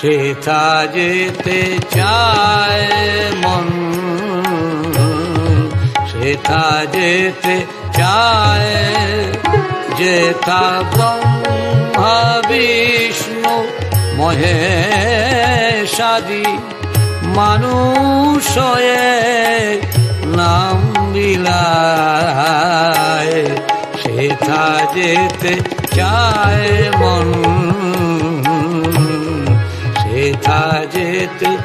সেথা যেতে চায় মন। সেথা যেতে চায় যেথা ব্রহ্মা, বিষ্ণু মহেশাদি মানুষ হয়ে নাম বিলায়। সেথা যেতে চায় মন সেথা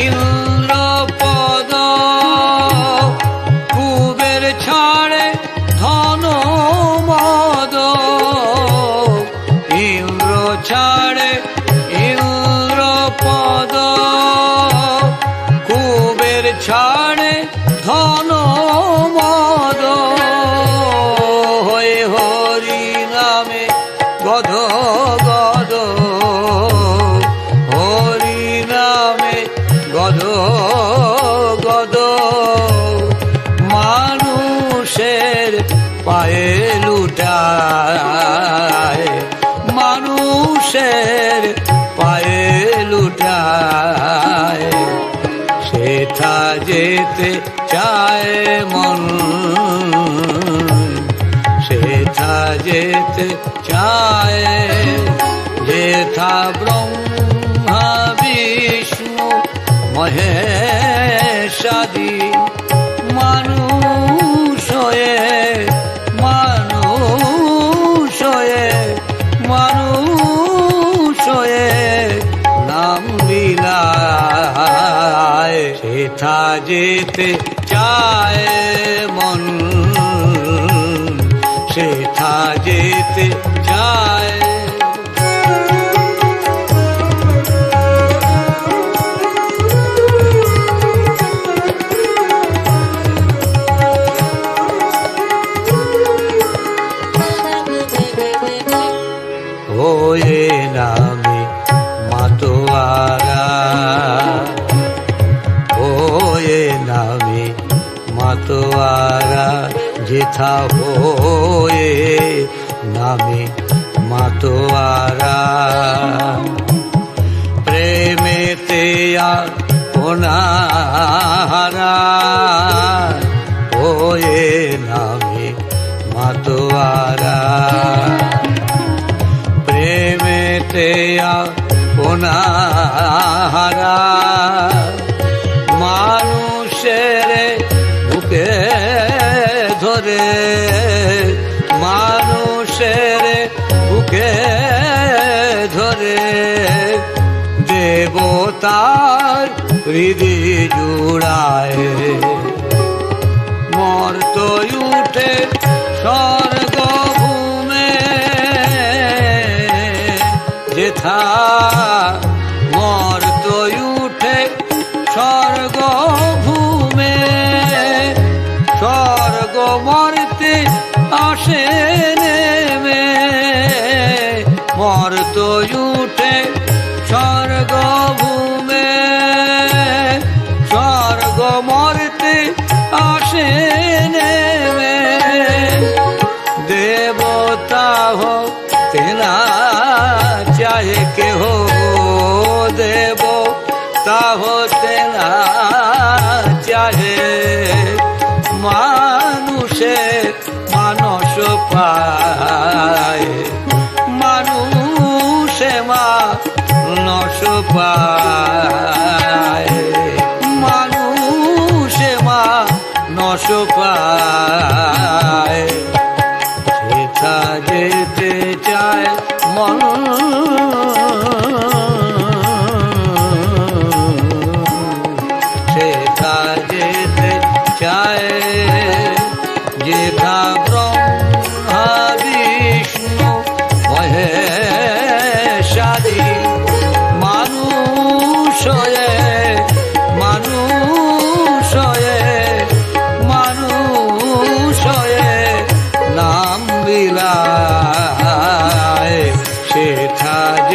ইন্দ্র পদ কুবের ছাড়ে ধন মদ। ইন্দ্র ছাড়ে ইন্দ্র কুবের ছাড়ে ধন মদ। হয়ে হরি নামে গধ পায়ে লুটায়, মানুষের পায়ে লুটায়। সেথা যেতে চায় মন, সেথা যেতে চায় যেথা ব্রহ্মা, বিষ্ণু মহে মহেশাদি, মানুষ সেথা যেতে চায় মন। সেথা যেতে যেথা হোয়ে নামে মাতোয়ারা। প্রেমেতে ওয়ে নামে মাতোয়ারা। প্রেমেতে ওনাহারা মানুষের বুকে ধরে দেবতার হৃদি জুড়ায়। মর্ত উঠে স্বর্গ ভূমে যেথা মর্ত উঠে স্বর্গ ভূমে স্বর্গ মর্তে আসে নেমে। দেবতা হো তেনা চাহে কে হো দেব না চাহে মানুষে পায়, মানুষে মানস পায়। মানুষে মানস পায়। সেথা যেতে চায় মন। যেতে চায়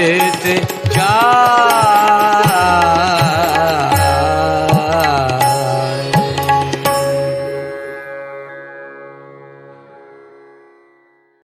যেতে